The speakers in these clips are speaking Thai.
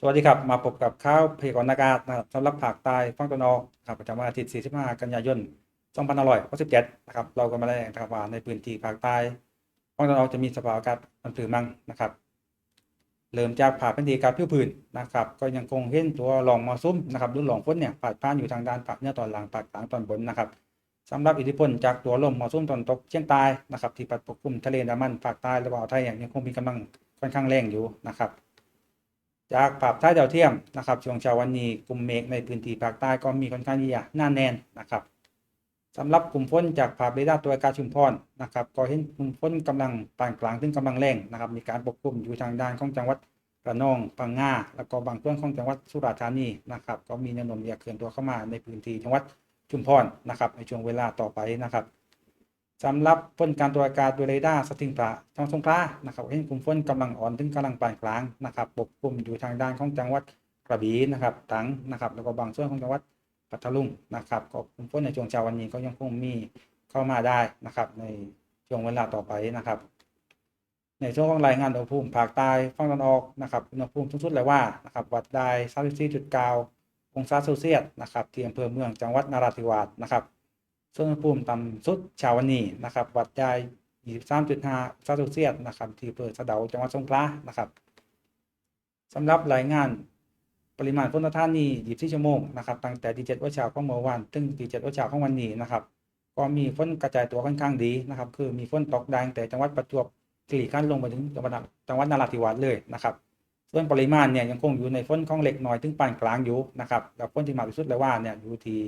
สวัสดีครับ มาพบกับข้าวเพยากรณ์อากาศนะครับสำหรับภาคใต้ฝั่งตะวันออกครับประจำวันอาทิตย์ 45 กันยายน 2567 นะครับ เราก็มาได้นะครับว่าในพื้นที่ภาคใต้ฝั่งตะวันออกจะมีสภาพอากาศมันผือมั่งนะครับ เริ่มจากภาคพื้นที่กาศผิวพื้นนะครับ ก็ยังคงเห็นตัวรองมรสุมนะครับหรือรองฝนเนี่ยพาดผ่านอยู่ทางด้านภาคเหนือตอนล่างภาคกลางตอนบนนะครับสำหรับอิทธิพลจากตัวลมมรสุมตะวันตกเฉียงใต้นะครับที่พัดปกคลุมทะเลดามันภาคใต้และอ่าวไทยอยังคงมีกำลังค่อนข้างแรงอยู่นะครับ จากภาพถ่ายดาวเทียมนะครับช่วงเช้าวันนี้กลุ่มเมฆในพื้นที่ภาคใต้ก็มีค่อนข้างที่จะหนาแน่นนะครับสำหรับกลุ่มฝนจากภาพเรดาร์ตัวกาชุมพรนะครับก็เห็นกลุ่มฝนกำลังปานกลางถึงกำลังแรงนะครับ มีการปกคลุมอยู่ทางด้านของจังหวัดระนองพังงาแล้วก็บางส่วนของจังหวัดสุราษฎร์ธานีนะครับก็มีแนวโน้มที่จะเคลื่อนตัวเข้ามาในพื้นที่จังหวัดชุมพรนะครับในช่วงเวลาต่อไปนะครับ สำหรับฝนการตรวอากาศโดยเรดาร์สติงพระจังหวัดสงขลานะครับเห็นกลุ่มฝนกำลังอ่อนถึงกำลังปานกลางนะครับปกคลุมอยู่ทางด้านของจังหวัดกระบี่นะครับตังนะครับแล้วก็บางส่วนของจังหวัดปัตตานีนะครับก็กลุ่มฝนในช่วงเช้าวันนี้ก็ยังคงมีเข้ามาได้นะครับในช่วงเวลาต่อไปนะครับ ในช่วงของรายงานอุณหภูมิภาคใต้ฝั่งตะวันออกนะครับอุณหภูมิสูงสุดเลยว่านะครับวัดได้34.9องศาเซลเซียสนะครับที่อำเภอเมืองจังหวัดนราธิวาสนะครับ ส่วนอุณหภูมิต่ำสุดเช้าวันนี้นะครับวัดได้23.5องศาเซลเซียสนะครับที่อำเภอสะเดาจังหวัดสงขลานะครับสำหรับรายงานปริมาณฝนต่อท่านนี้24ชั่วโมงนะครับตั้งแต่ดีเจ็ดวัเช้าของเมื่อวานถึงดีเจ็ดวัเช้าของวันนี้นะครับก็มีฝนกระจายตัวค่อนข้างดีนะครับ คือมีฝนตกได้ตั้งแต่จังหวัดประจวบคีรีขันธ์ลงไปถึงจังหวัดจังหวัดนราธิวาสเลยนะครับ ส่วนปริมาณเนี่ยยังคงอยู่ในฝนของเล็กน้อยถึงปานกลางอยู่นะครับแล้วฝนที่มากที่สุดเลยว่าเนี่ยอยู่ที่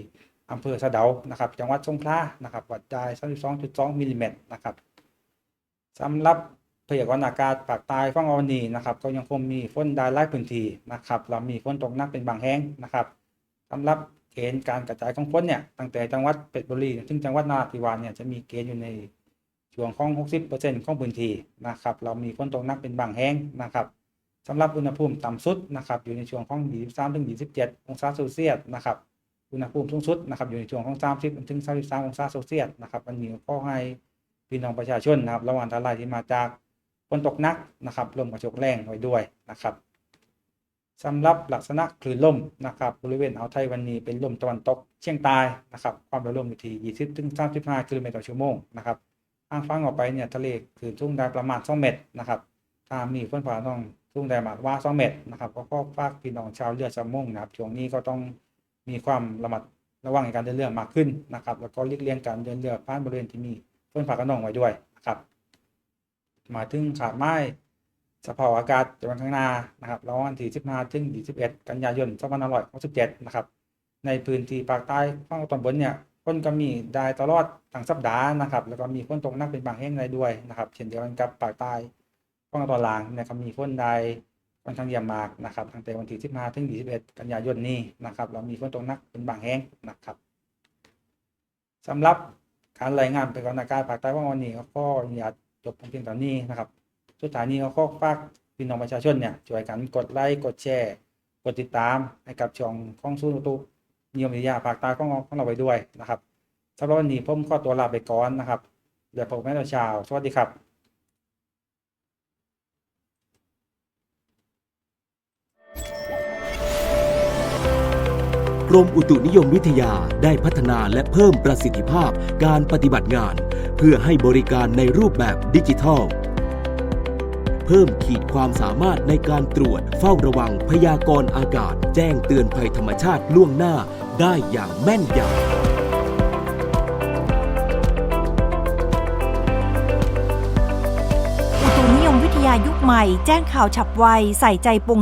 อำเภอสะเดานะครับจังหวัดสงขลานะครับวัดได้32.2มิลลิเมตรนะครับสำหรับพยากรณ์อากาศภาคใต้ฝั่งอวันนี้นะครับ ก็ยังคงมีฝนได้หลายพื้นที่นะครับเรามีฝนตกหนักเป็นบางแห่งนะครับสำหรับเกณฑ์การกระจายของฝนเนี่ยตั้งแต่จังหวัดเพชรบุรีถึงจังหวัดนราธิวาสเนี่ยจะมีเกณฑ์อยู่ในช่วงของ 60%ของพื้นที่นะครับ เรามีฝนตกหนักเป็นบางแห่งนะครับสำหรับอุณหภูมิต่ำสุดนะครับ อยู่ในช่วงของ 23-27 องศาเซลเซียสนะครับ อุณหภูมิสูงสุดนะครับอยู่ในช่วงของ 30ถึง 33 องศาเซลเซียสนะครับวันนี้ก็ให้พี่น้องประชาชนนะครับระวังอันตรายที่มาจากฝนตกหนักนะครับลมกระโชกแรงไว้ด้วยนะครับสำหรับลักษณะคลื่นลมนะครับบริเวณอ่าวไทยวันนี้เป็นลมตะวันตกเฉียงใต้นะครับความเร็วลมอยู่ที่20ถึง35กิโลเมตรต่อชั่วโมงนะครับทางฝั่งออกไปเนี่ยทะเลคลื่นสูงได้ประมาณ 2 เมตรนะครับถ้ามีฝนฟ้าต้องทุ่งแดดมากว่า 2 เมตรนะครับก็ฝากพี่น้องชาวเรือชาวม่งนะครับช่วงนี้ก็ต้อง มีความระมัดระวังในการเดินเรือมากขึ้นนะครับ แล้วก็เลีกเลี่ยงการเดินเรือผ่านบริเวณที่มีฝนฟ้ากระนองไว้ด้วยนะครับ มาถึงขาดไม้สภาพอากาศจะวันข้างหน้านะครับระหว่างวันที่15ถึง21 กันยายน2567นะครับ ในพื้นที่ภาคใต้ฝั่งตอนบนเนี่ยฝนก็มีได้ตลอดทั้งสัปดาห์นะครับ แล้วก็มีฝนตกหนักเป็นบางแห่งได้ด้วยนะครับ เช่นเดียวกันกับภาคใต้ฝั่งตอนล่างนะครับมีฝนได้ ค่อนข้างเยี่ยมมากนะครับตั้งแต่วันที่15ถึง21 กันยายนนี้นะครับเรามีฝนตกหนักเป็นบางแห่งนะครับสำหรับการรายงานไปก่อนอากาศภาคใต้ว่าวันนี้ก็อยากจบเพียงเท่านี้นะครับสุดท้ายนี้ก็ขอฝากพี่น้องประชาชนเนี่ยช่วยกันกดไลค์กดแชร์กดติดตามให้กับช่องข้องศูนย์อุตุนิยมวิทยาภาคใต้ของเราของเราไว้ด้วยนะครับสำหรับวันนี้ผมขอตัวลาไปก่อนนะครับเดี๋ยวพบกันในเช้าสวัสดีครับ กรมอุตุนิยมวิทยาได้พัฒนาและเพิ่มประสิทธิภาพการปฏิบัติงาน เพื่อให้บริการในรูปแบบดิจิทัล เพิ่มขีดความสามารถในการตรวจเฝ้าระวังพยากรณ์อากาศ แจ้งเตือนภัยธรรมชาติล่วงหน้าได้อย่างแม่นยำอุตุนิยมวิทยายุคใหม่แจ้งข่าวฉับไว ใส่ใจปวง